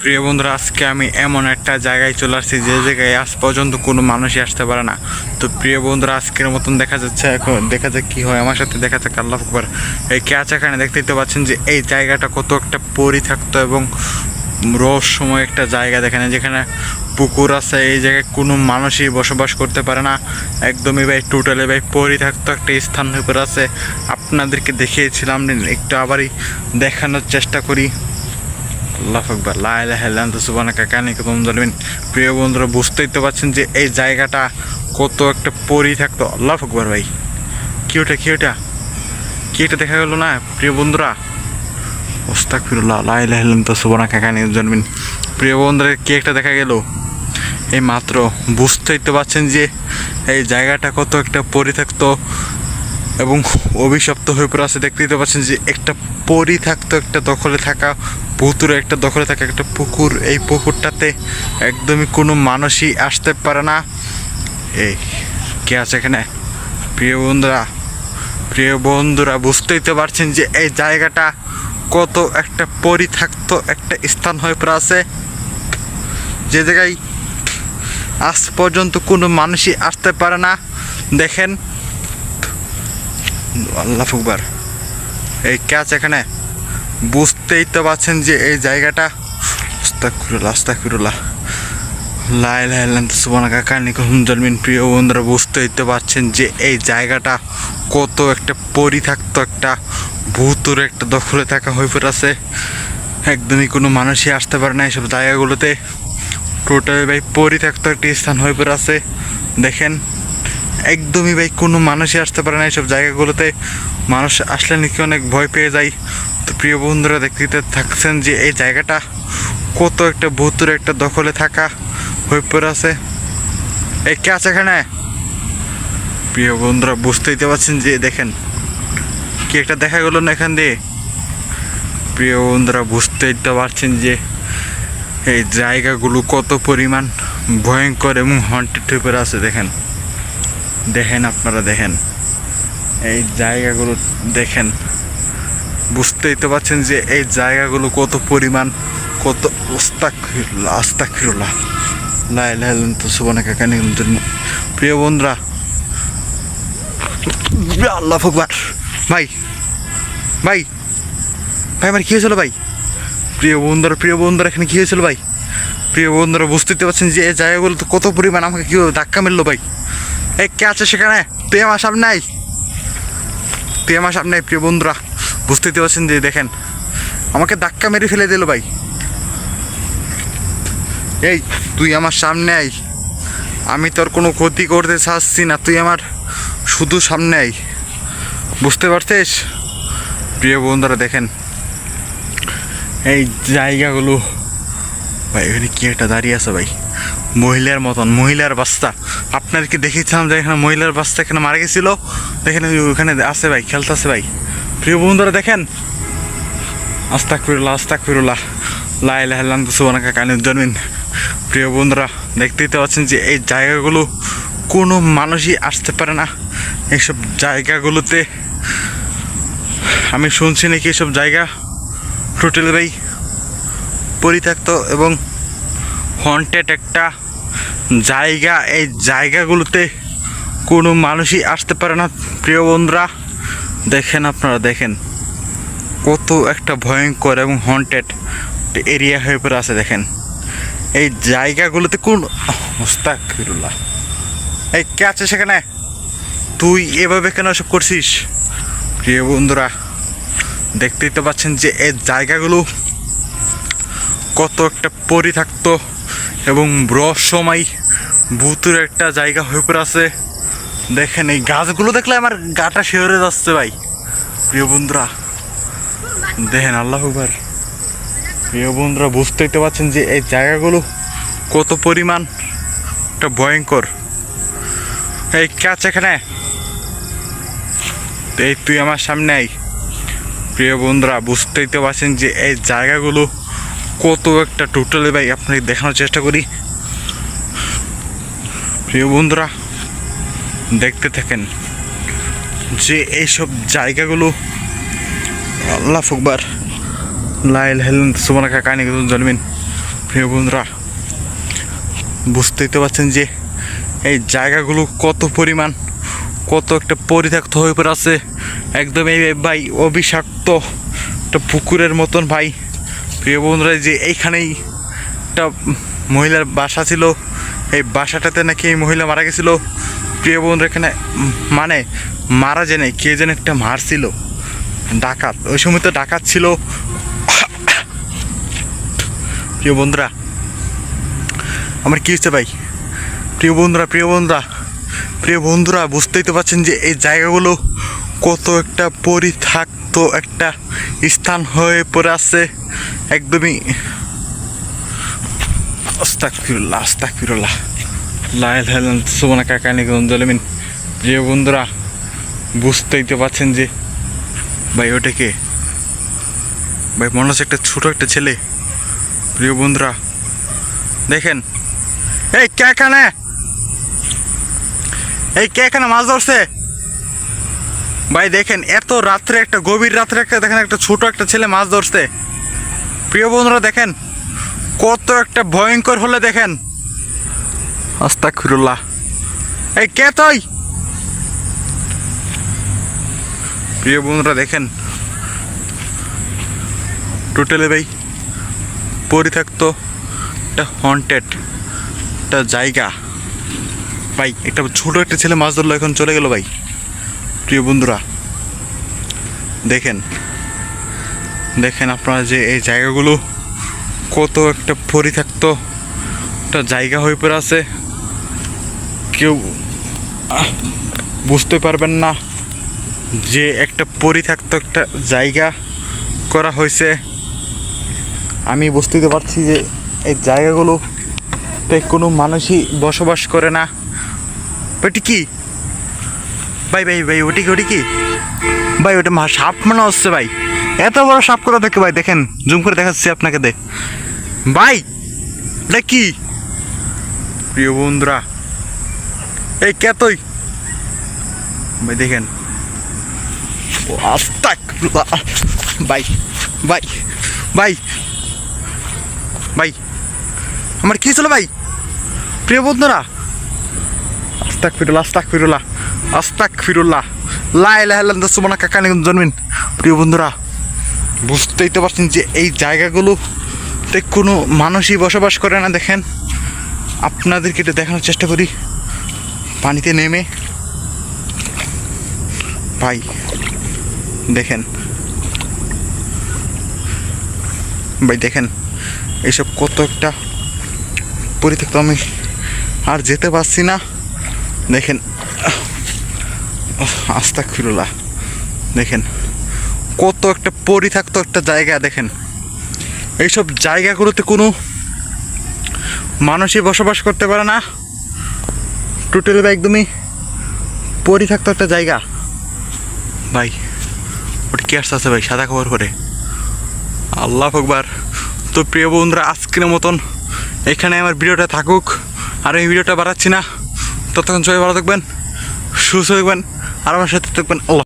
প্রিয় বন্ধুরা, আজকে আমি এমন একটা জায়গায় চলে আসছি যে জায়গায় আজ পর্যন্ত কোনো মানুষই আসতে পারে না। তো প্রিয় বন্ধুরা, আজকের মতন দেখা যাচ্ছে এখন, দেখা যাক কী হয়। আমার সাথে দেখা যাক, আল্লাহ আকবর। এই ক্যাচাখানে দেখতেই তো পাচ্ছেন যে এই জায়গাটা কত একটা পরি থাকতো এবং রহস্যময় একটা জায়গা দেখেন। যেখানে পুকুর আছে, এই জায়গায় কোনো মানুষই বসবাস করতে পারে না। একদমই ভাই টোটালি ভাই, পরিত্যক্ত একটা স্থান হয়ে আছে। আপনাদেরকে দেখিয়েছিলাম, একটু আবারই দেখানোর চেষ্টা করি। আল্লাহ আকবর লাইলাহান তো সুবানা কাকানি কদম জানবেন প্রিয় বন্ধুরা, বুঝতেই তো পারছেন যে এই জায়গাটা কত একটা পরি থাকতো আল্লাহ আকবর ভাই, কি ওটা কি ওটা? কি এটা দেখা গেল না? প্রিয় বন্ধুরা ওস্তাক ফিরুল্লাহ লাইলাহান তো সুবানা কাকানি জানবেন প্রিয় বন্ধুরা, কি একটা দেখা গেল? এই মাত্র বুঝতেই তো পারছেন যে এই জায়গাটা কত একটা পরিত্যক্ত। এবং অভিশপ্ত হয়ে পড়ে আছে। দেখতেই তো পাচ্ছেন যে একটা পরি থাকতো, একটা দখলে থাকা পুতুরে একটা দখলে থাকা একটা পুকুর। এই পুকুরটাতে একদমই কোনো মানুষই আসতে পারে না। এই, কে আছে এখানে? প্রিয় বন্ধুরা প্রিয় বন্ধুরা, বুঝতেই তো পারছেন যে এই জায়গাটা কত একটা পরি থাকতো, একটা স্থান হয়ে পড়ে আছে। যে জায়গায় আজ পর্যন্ত কোনো মানুষই আসতে পারে না। দেখেন আল্লাহ ফুকবার এই ক্যাচ এখানে। বুঝতেই তো পারছেন যে এই জায়গাটা। আস্তাকুরুল্লাহ আস্তাকুরুল্লাহ লাই লাই লান সুবনা কাকা নিকুম জন্মিন প্রিয় বন্ধুরা, বুঝতেই তো পারছেন যে এই জায়গাটা কত একটা পরি থাকতো একটা, ভূতুর একটা দখলে থাকা হয়ে পড়েছে। একদমই কোনো মানুষই আসতে পারে না এইসব জায়গাগুলোতে। টোটালি ভাই পরি থাকতো একটা স্থান হয়ে আছে দেখেন একদমই ভাই, কোনো মানুষই আসতে পারে না এইসব জায়গাগুলোতে। মানুষ আসলে নাকি অনেক ভয় পেয়ে যায়। তো প্রিয় বন্ধুরা, দেখতে থাকছেন যে এই জায়গাটা কত একটা ভূতুর একটা দখলে থাকা হয়ে পড়ে আছে। এই কে আছে এখানে? প্রিয় বন্ধুরা, বুঝতেই তো পারছেন যে দেখেন, কি একটা দেখা গেল না এখান দিয়ে। প্রিয় বন্ধুরা, বুঝতেই তো পারছেন যে এই জায়গাগুলো কত পরিমাণ ভয়ঙ্কর এবং হন্টেড হয়ে পড়ে আছে, দেখেন। দেখেন, আপনারা দেখেন। এই জায়গাগুলো দেখেন। বুঝতেই তো পারছেন যে এই জায়গাগুলো কত পরিমাণ, কত ওস্তাক আস্তাক ফিরুল্লাহ লাই লাইলেন তো সুবনা প্রিয় বন্ধুরা আল্লাহ ফকবার ভাই ভাই ভাই আমার কী হয়েছিল ভাই? প্রিয় বন্ধুরা প্রিয় বন্ধুরা, এখানে কী হয়েছিল ভাই? প্রিয় বন্ধুরা, বুঝতেই তো পারছেন যে এই জায়গাগুলো তো কত পরিমাণ আমাকে কীভাবে ধাক্কা মেললো ভাই? এই, কে আছে সেখানে? তুই আমার সামনে আই তুই আমার সামনে প্রিয় বন্ধুরা। বুঝতেই তো পারছেন যে দেখেন, আমাকে ধাক্কা মেরে ফেলে দিল ভাই। এই, তুই আমার সামনে আই আমি তোর কোনো ক্ষতি করতে চাচ্ছি না, তুই আমার শুধু সামনে আই বুঝতে পারছিস? প্রিয় বন্ধুরা, দেখেন। এই জায়গাগুলো, ভাই, এখানে কি একটা দাঁড়িয়ে আছে ভাই। মহিলার মতন, মহিলার বাস্তা আপনার কি দেখেছিলাম যে এখানে মহিলার বাস্তা এখানে মারা গেছিল। দেখেন ওখানে আছে ভাই, খেলতেছে ভাই। প্রিয় বন্ধুরা, দেখেন। আস্তাক ফিরুল্লাহ আস্তাক ফিরুল্লাহ লাই লাহান সুবানাকা জন্মিন। প্রিয় বন্ধুরা, দেখতেই তো পাচ্ছেন যে এই জায়গাগুলো কোনো মানুষই আসতে পারে না। এইসব জায়গাগুলোতে আমি শুনছি নাকি এইসব জায়গা টোটাল ভাই পরিত্যক্ত এবং হন্টেড একটা জায়গা, এই জায়গাগুলোতে কোনো মানুষই আসতে পারে না। প্রিয় বন্ধুরা, দেখেন আপনারা, দেখেন। কত একটা ভয়ঙ্কর এবং হন্টেড এরিয়া হয়ে পড়ে আছে, দেখেন। এই জায়গাগুলোতে কোন মোস্তাক ফিরুল্লাহ এই কে আছে সেখানে? তুই এভাবে কেন সব করছিস? প্রিয় বন্ধুরা, দেখতেই তো পাচ্ছেন যে এই জায়গাগুলো কত একটা পরি থাকতো এবং রহস্যময়। ভূতুর একটা জায়গা হয়ে পড়ে আছে। দেখেন এই গাছগুলো দেখলে আমার গাটা শিহরে যাচ্ছে ভাই। প্রিয় বন্ধুরা, দেখেন আল্লাহ একবার প্রিয় বন্ধুরা বুঝতেই তো পারছেন যে এই জায়গাগুলো কত পরিমাণ একটা ভয়ঙ্কর। এই কাজ এখানে। এই তুই আমার সামনে আই প্রিয় বন্ধুরা বুঝতেই তো পারছেন যে এই জায়গাগুলো কত একটা টোটালি ভাই আপনাকে দেখানোর চেষ্টা করি। প্রিয় বন্ধুরা, দেখতে থাকেন যে এইসব জায়গাগুলো, আল্লাহ ফুকবার লাইল হেলেন সুমনা কাকা নিয়ে জন্মিন প্রিয় বন্ধুরা, বুঝতেই তো পারছেন যে এই জায়গাগুলো কত পরিমাণ, কত একটা পরিত্যক্ত হয়ে পড়ে আছে। একদম এই ভাই অবিষাক্ত একটা পুকুরের মতন ভাই। প্রিয় বন্ধুরা যে এইখানেই একটা মহিলার বাসা ছিল। এই বাসাটাতে নাকি এই মহিলা মারা গেছিল। প্রিয় বন্ধুরা, এখানে মানে মারা নাই কে যেন একটা মারছিল। ডাকাত, ওই সময় তো ডাকাত ছিল। প্রিয় বন্ধুরা, আমার কি হচ্ছে ভাই? প্রিয় বন্ধুরা প্রিয় বন্ধুরা প্রিয় বন্ধুরা, বুঝতেই তো পারছেন যে এই জায়গাগুলো কত একটা পরিত্যক্ত একটা স্থান হয়ে পড়ে আছে। একদমই আস্তাক ফিরুল্লাহ আস্তাক ফিরুল্লাহ লাইল হেলেন সুবনা কাকানি গঞ্জলমিন প্রিয় বন্ধুরা, বুঝতেই তো পারছেন যে ভাই ওটা কে? ভাই মনে হচ্ছে একটা ছোট একটা ছেলে। প্রিয় বন্ধুরা, দেখেন। এই কে এখানে? এই কে এখানে মাছ ধরছে? ভাই দেখেন, এত রাত্রে একটা, গভীর রাত্রে একটা, দেখেন একটা ছোট একটা ছেলে মাছ ধরছে। প্রিয় বন্ধুরা, দেখেন। কত একটা ভয়ঙ্কর হলে দেখেন। আস্তাক ফিরুল্লাহ এই কে তুই? প্রিয় বন্ধুরা, দেখেন। টোটালি ভাই, পরিত্যক্ত একটা হন্টেড একটা জায়গা। ভাই, একটা ছোটো একটা ছেলে মাছ ধরলো, এখন চলে গেল ভাই। প্রিয় বন্ধুরা, দেখেন। দেখেন আপনারা যে এই জায়গাগুলো কত একটা পরিত্যক্ত একটা জায়গা হয়ে পড়ে আছে কেউ বুঝতে পারবেন না যে একটা পরিত্যক্ত একটা জায়গা করা হয়েছে। আমি বুঝতে পারছি যে এই জায়গাগুলোতে কোনো মানুষই বসবাস করে না। ওটি কি? ভাই ভাই ভাই ওটি কি ওটি কি? ভাই ওটা সাপ মনে হচ্ছে ভাই। এত বড় সাপ কোথা থেকে ভাই দেখেন, জুম করে দেখাচ্ছি আপনাকে দে। ভাই, এটা কি? প্রিয় বন্ধুরা, এই কেতই ভাই, দেখেন। আস্তাক ভাই ভাই ভাই ভাই, আমার কি ছিল ভাই? প্রিয় বন্ধুরা, আস্তাক ফিরুল্লাহ আস্তাক ফিরুল্লাহ আস্তাক ফিরুল্লাহ। লাই লাহাল্লাম সুমনা কাকানি জন্মিন। প্রিয় বন্ধুরা বুঝতেই তো পারছেন যে এই জায়গাগুলোতে কোনো মানুষই বসবাস করে না, দেখেন। আপনাদেরকে এটা দেখানোর চেষ্টা করি। পানিতে নেমে। ভাই, দেখেন। ভাই, দেখেন এইসব কত একটা পরিত্যক্ত আমি আর যেতে পারছি না। দেখেন আস্তা ফিরুলা দেখেন। কত একটা পরিত্যক্ত একটা জায়গা দেখেন। এইসব জায়গাগুলোতে কোনো মানুষই বসবাস করতে পারে না। টোটালি একদমই পরিত্যক্ত একটা জায়গা। ভাই, ওটা কি আসতে ভাই? সাদা খবর করে আল্লাহ আকবার। তো প্রিয় বন্ধুরা, আজকের মতন এখানে আমার ভিডিওটা থাকুক। আর এই ভিডিওটা বাড়াচ্ছি না। ততক্ষণ সবাই ভালো থাকবেন, সুস্থ থাকবেন, আর আমার সাথে থাকবেন আল্লাহ